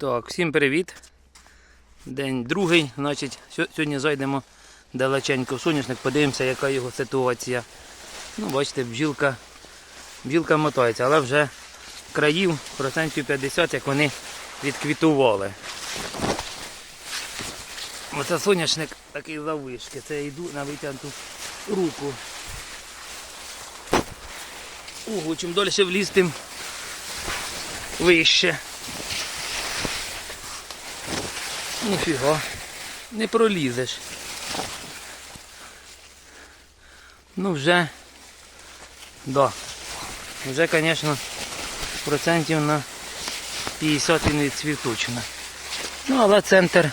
Так, всім привіт. День другий, значить, сьогодні зайдемо далеченько в соняшник, подивимося, яка його ситуація. Ну, бачите, бджілка, бджілка мотається, але вже країв процентів 50, як вони відквітували. Оце соняшник такий завишки. Це я йду на витягнуту руку. Ого, чим далі в ліс, тим вище. Ніфіга, не пролізеш. Ну вже, да, вже, звісно, процентів на 50 не цвіточна. Ну, але центр,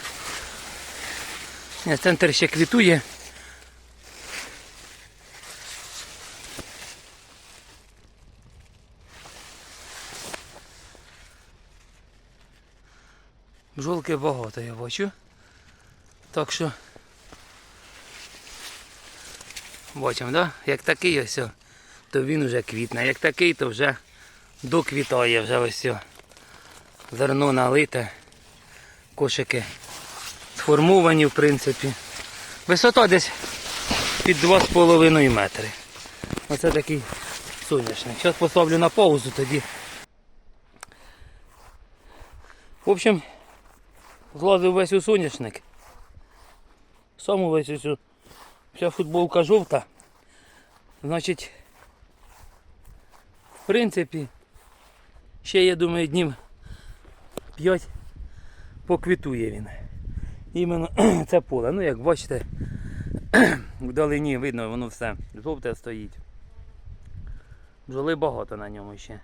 не, центр ще квітує. Бжолки багато я бачу. Так що бачимо, да? як такий ось, то він вже квітне. Як такий, то вже доквітає вже ось. Зерно налите. Кошики сформовані в принципі. Висота десь під 2,5 метри. Оце такий соняшник. Зараз поставлю на паузу тоді. В общем, злазив весь у соняшник. Сам увесь ось у- вся футболка жовта. Значить, в принципі, ще я думаю днів 5 поквітує він. Іменно це поле. Ну як бачите, вдалині видно, воно все жовте стоїть. Бджоли багато на ньому ще.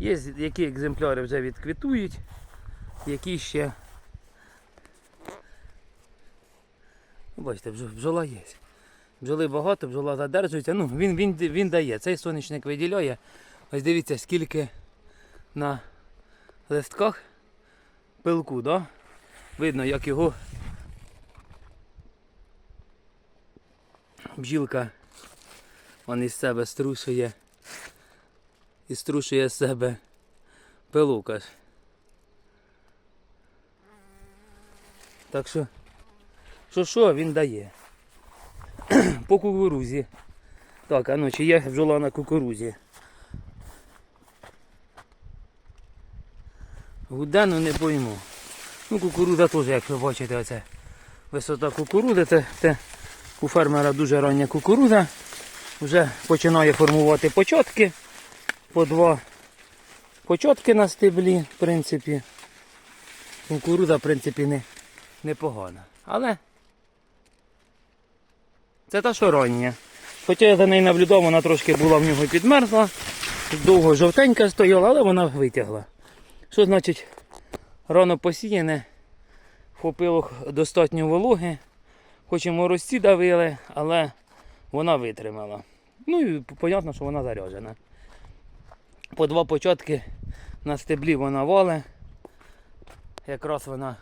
Є які екземпляри вже відквітують, які ще Бачите, бджо- бджола є. Бджоли багато, бджола задержується. Ну, він, він, він дає. Цей сонячник виділяє. Ось дивіться, скільки на листках пилку, да? Видно, як його бджілка он із себе струшує. І струшує з себе пилок аж. Так що що що він дає? По кукурузі. Так, а ну чи є бджола на кукурузі? Гудену не пойму. Ну, кукуруза теж, як ви бачите, оце висота кукурузи, це, це у фермера дуже рання кукуруза. Вже починає формувати початки. По два початки на стеблі, в принципі. Кукуруза, в принципі, не, непогана. Але це та що рання. Хоча я за нею наблюдав, вона трошки була в нього підмерзла. Довго жовтенька стояла, але вона витягла. Що значить рано посіяне, хопило достатньо вологи, хоч і морозці давили, але вона витримала. Ну і зрозуміло, що вона заряджена. По два початки на стеблі вона вале. Якраз вона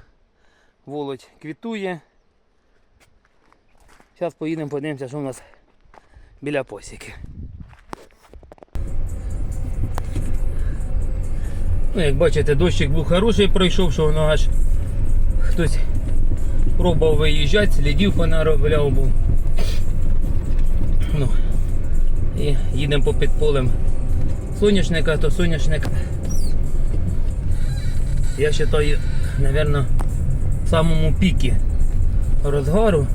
володь квітує. Зараз поїдемо, подивимося, що у нас біля посіки. Ну, як бачите, дощик був хороший, пройшов, що воно аж хтось пробував виїжджати, слідів понаробляв був. Ну, і їдемо по підполем соняшника, то соняшник. Я вважаю, мабуть, в самому пікі розгару.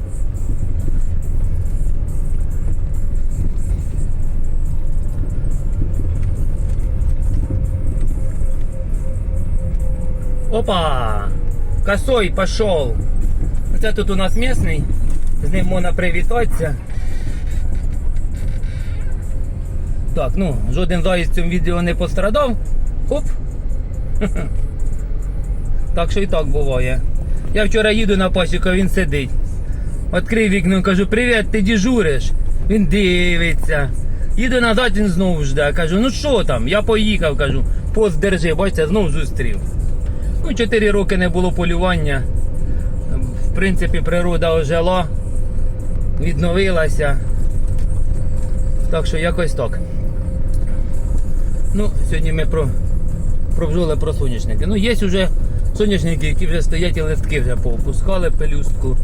Опа! Косой пошел. Це тут у нас місний. З ним можна привітатися. Так, ну, жоден заїзд в цьому відео не пострадав. Хоп. Так що і так буває. Я вчора їду на пасіку, він сидить. Відкрив вікно, кажу, привіт, ти дежуриш. Він дивиться. Їду назад, він знову жде. Кажу, ну що там? Я поїхав, кажу, пост держи, бачите, знов зустрів. Ну, 4 роки не було полювання. В принципі, природа ожила, відновилася. Так що якось так. Ну, сьогодні ми про, про про соняшники. Ну, є вже Соняшники, які вже стоять і листки вже поопускали пелюстку,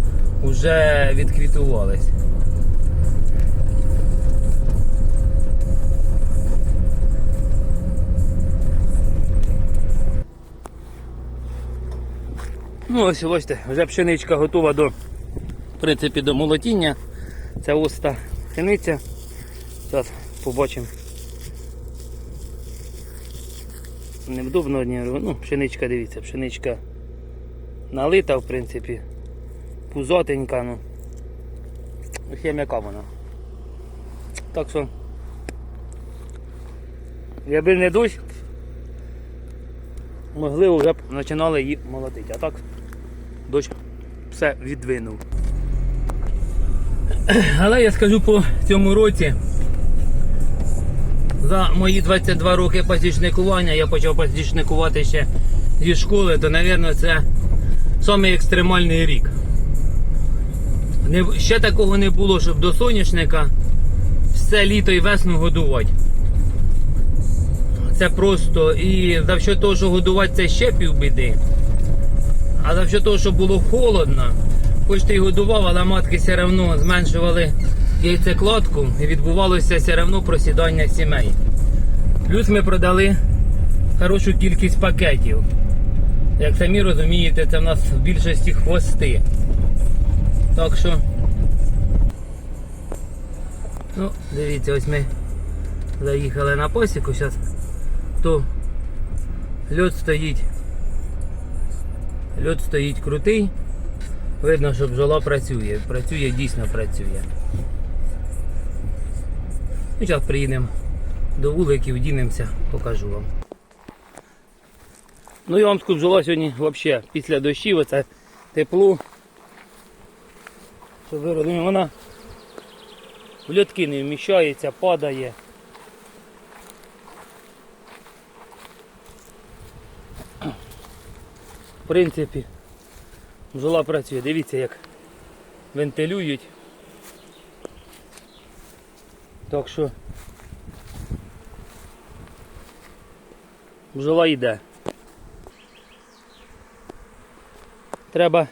вже відквітувались. Ну ось бачите, вже пшеничка готова до, в принципі, до молотіння. Це ось та пшениця. Зараз побачимо. Невдобно одні. Ну, пшеничка, дивіться, пшеничка налита, в принципі. Пузотенька, ну. Ще м'яка вона. Так що. Якби не дощ, могли вже б починали її молотити. А так дощ все відвинув. Але я скажу по цьому році. За мої 22 роки пасічникування я почав пасічникувати ще зі школи, то, мабуть, це самий екстремальний рік. Не, ще такого не було, щоб до соняшника все літо і весну годувати. Це просто і за що того, що годувати це ще півбіди. А за що того, що було холодно, хоч ти годував, але матки все одно зменшували яйцекладку і відбувалося все одно просідання сімей. Плюс ми продали хорошу кількість пакетів. Як самі розумієте, це в нас в більшості хвости. Так що. Ну, дивіться, ось ми заїхали на посіку зараз. То льот стоїть. Льот стоїть крутий. Видно, що бджола працює. Працює, дійсно працює. Ну, зараз приїдемо до вуликів, дінемося, покажу вам. Ну я вам скажу, бджола сьогодні взагалі після дощів, оце тепло. Щоб ви розуміли, вона в льотки не вміщається, падає. Принципі, бджола працює. Дивіться, як вентилюють. Так що бджола йде. Треба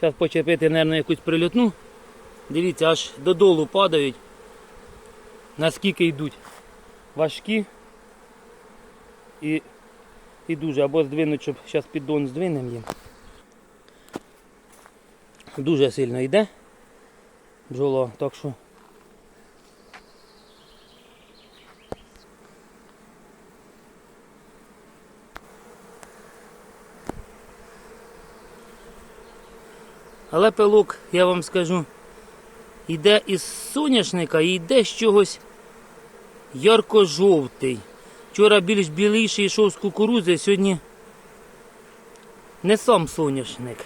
зараз почепити, мабуть, якусь прильотну. Дивіться, аж додолу падають. Наскільки йдуть важкі і, і дуже. Або здвинуть, щоб зараз піддон здвинемо їм. Дуже сильно йде бджола, так що Але пилок, я вам скажу, йде із соняшника і йде з чогось ярко-жовтий. Вчора більш біліший йшов з кукурузи, сьогодні не сам соняшник.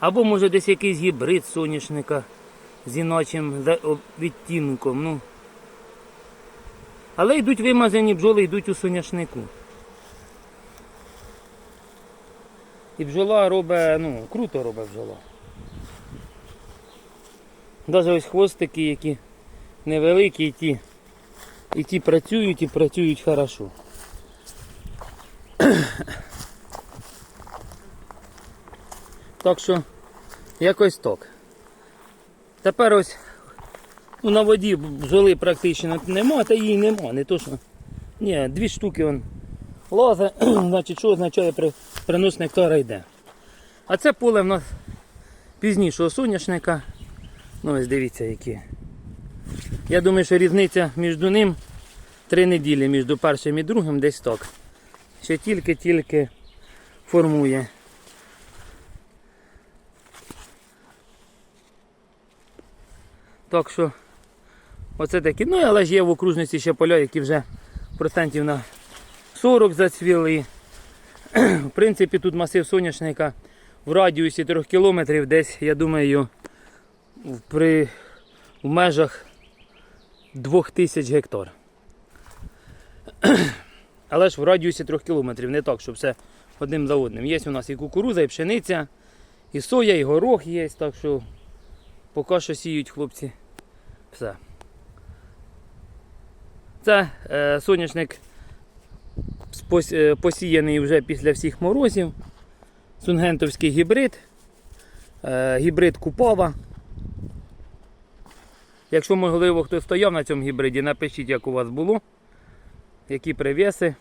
Або може десь якийсь гібрид соняшника з іначим відтінком. Ну. Але йдуть вимазані бджоли, йдуть у соняшнику. І бджола робить, ну, круто робить бджола. Навіть ось хвостики, які невеликі, і ті, і ті працюють і працюють хорошо. Так що якось так. Тепер ось ну, на воді бджоли практично нема, та її нема, не то що. Ні, дві штуки он лазе, значить, що означає при, принос нектара йде. А це поле в нас пізнішого соняшника. Ну ось дивіться які. Я думаю, що різниця між ним три неділі між першим і другим десь так. Ще тільки-тільки формує. Так що оце такі. Ну але ж є в окружності ще поля, які вже процентів на 40 зацвіли. В принципі, тут масив соняшника в радіусі 3 кілометрів, десь, я думаю, при, в межах 2000 гектар. Але ж в радіусі 3 кілометрів, не так, щоб все одним за одним. Є у нас і кукуруза, і пшениця, і соя, і горох є, так що поки що сіють хлопці. Все. Це е, соняшник е, посіяний вже після всіх морозів. Сунгентовський гібрид. Е, гібрид Купова. Якщо, можливо, хтось стояв на цьому гібриді, напишіть, як у вас було, які привіси.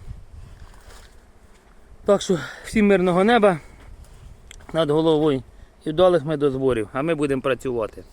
Так що всім мирного неба над головою і вдалих ми до зборів, а ми будемо працювати.